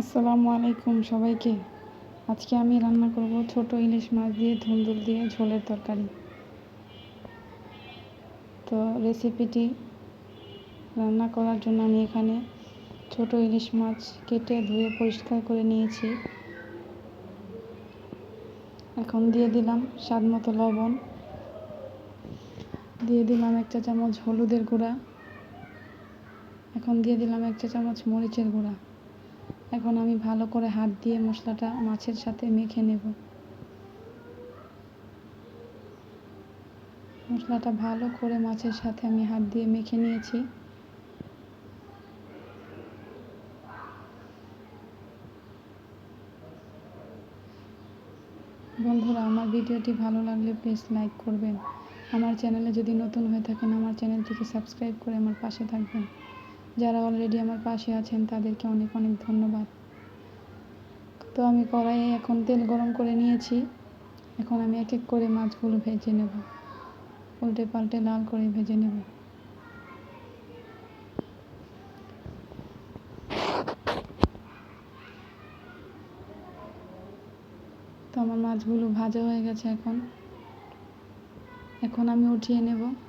আসসালামু আলাইকুম সবাইকে। আজকে আমি রান্না করব ছোট ইলিশ মাছ দিয়ে ধুন্দুল দিয়ে ঝোলের তরকারি। তো রেসিপিটি রান্না করার জন্য আমি এখানে ছোট ইলিশ মাছ কেটে ধুয়ে পরিষ্কার করে নিয়েছি। এখন দিয়ে দিলাম স্বাদ মতো লবণ। দিয়ে দিলাম এক চা চামচ হলুদের গুঁড়া। এখন দিয়ে দিলাম এক চা চামচ মরিচের গুঁড়া। এখন আমি ভালো করে হাত দিয়ে মশলাটা মাছের সাথে মেখে নেব। মশলাটা ভালো করে মাছের সাথে আমি হাত দিয়ে মেখে নিয়েছি। বন্ধুরা, আমার ভিডিওটি ভালো লাগলে প্লিজ লাইক করবেন। আমার চ্যানেলে যদি নতুন হয়ে থাকেন, আমার চ্যানেলটিকে সাবস্ক্রাইব করে আমার পাশে থাকবেন। যারা অলরেডি আমার পাশে আছেন, তাদেরকে অনেক অনেক ধন্যবাদ। তো আমি কড়াইয়ে এখন তেল গরম করে নিয়েছি। এখন আমি এক এক করে মাছগুলো ভেজে নেব। উল্টে পাল্টে লাল করে ভেজে নেব। তো আমার মাছগুলো ভাজা হয়ে গেছে এখন। এখন আমি উঠিয়ে নেব।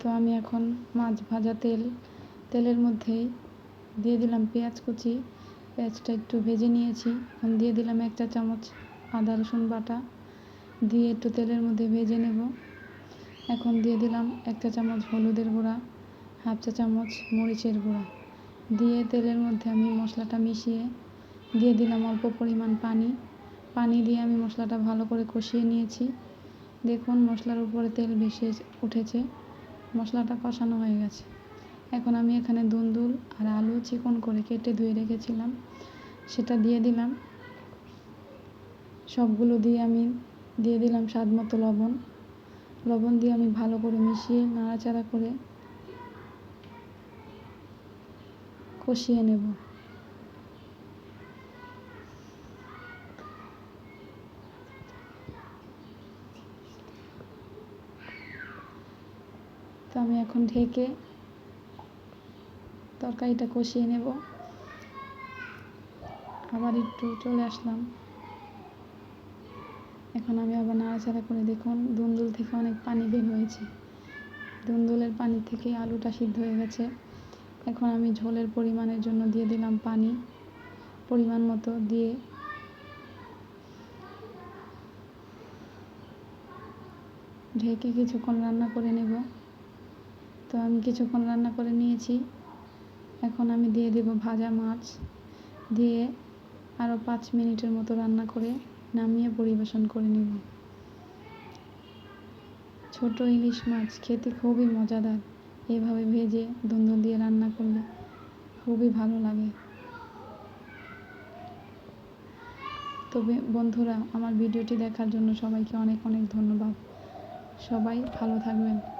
তো আমি এখন মাছ ভাজা তেল, তেলের মধ্যেই দিয়ে দিলাম পেঁয়াজ কুচি। পেঁয়াজটা একটু ভেজে নিয়েছি। এখন দিয়ে দিলাম এক চা চামচ আদা রসুন বাটা। দিয়ে একটু তেলের মধ্যে ভেজে নেব। এখন দিয়ে দিলাম এক চা চামচ হলুদের গুঁড়া, হাফ চা চামচ মরিচের গুঁড়া। দিয়ে তেলের মধ্যে আমি মশলাটা মিশিয়ে দিয়ে দিলাম অল্প পরিমাণ পানি। পানি দিয়ে আমি মশলাটা ভালো করে কষিয়ে নিয়েছি। দেখুন মশলার উপরে তেল ভেসে উঠেছে। মশলাটা কষানো হয়ে গেছে। এখন আমি এখানে দুন্দুল আর আলু চিকন করে কেটে ধুয়ে রেখেছিলাম। সেটা দিয়ে দিলাম। সবগুলো দিয়ে আমি দিয়ে দিলাম স্বাদ মতো লবণ। লবণ দিয়ে আমি ভালো করে মিশিয়ে নাড়াচাড়া করে কষিয়ে নেব। তো আমি এখন ঢেকে তরকারিটা কষিয়ে নেব। আবার একটু চলে আসলাম। এখন আমি আবার নাড়াচাড়া করে দেখুন, দুন্দুল থেকে অনেক পানি বের হয়েছে। দুন্দুলের পানি থেকে আলুটা সিদ্ধ হয়ে গেছে। এখন আমি ঝোলের পরিমাণের জন্য দিয়ে দিলাম পানি। পরিমাণ মতো দিয়ে ঢেকে কিছুক্ষণ রান্না করে নেব। তো আমি কিছুক্ষণ রান্না করে নিয়েছি। এখন আমি দিয়ে দেব ভাজা মাছ। দিয়ে আরও পাঁচ মিনিটের মতো রান্না করে নামিয়ে পরিবেশন করে নেব। ছোট ইলিশ মাছ খেতে খুবই মজাদার। এভাবে ভেজে দুন্দুল দিয়ে রান্না করলে খুবই ভালো লাগে। তবে বন্ধুরা, আমার ভিডিওটি দেখার জন্য সবাইকে অনেক অনেক ধন্যবাদ। সবাই ভালো থাকবেন।